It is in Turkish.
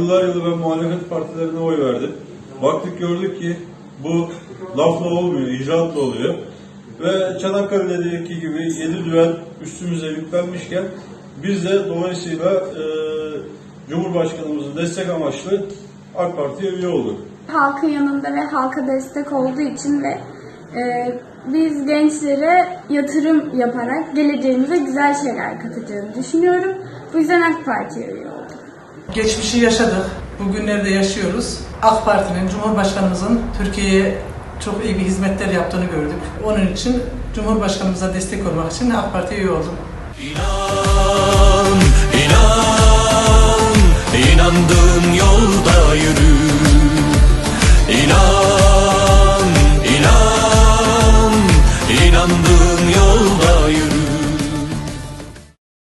yıllar yılı ben muhalefet partilerine oy verdim. Baktık gördük ki bu lafla olmuyor, icraatla oluyor. Ve Çanakkale'deki gibi yedi düvel üstümüze yüklenmişken biz de dolayısıyla e, Cumhurbaşkanımızın destek amaçlı AK Parti'ye üye olduk. halkın yanında ve halka destek olduğu için ve e, biz gençlere yatırım yaparak geleceğimize güzel şeyler katacağını düşünüyorum. Bu yüzden AK Parti'ye üye oldum. Geçmişi yaşadık, bugünlerde yaşıyoruz. AK Parti'nin, Cumhurbaşkanımızın Türkiye'ye çok iyi bir hizmetler yaptığını gördük. Onun için Cumhurbaşkanımıza destek olmak için AK Parti'ye üye oldum. İnan, inan, inandığın yolda yürü.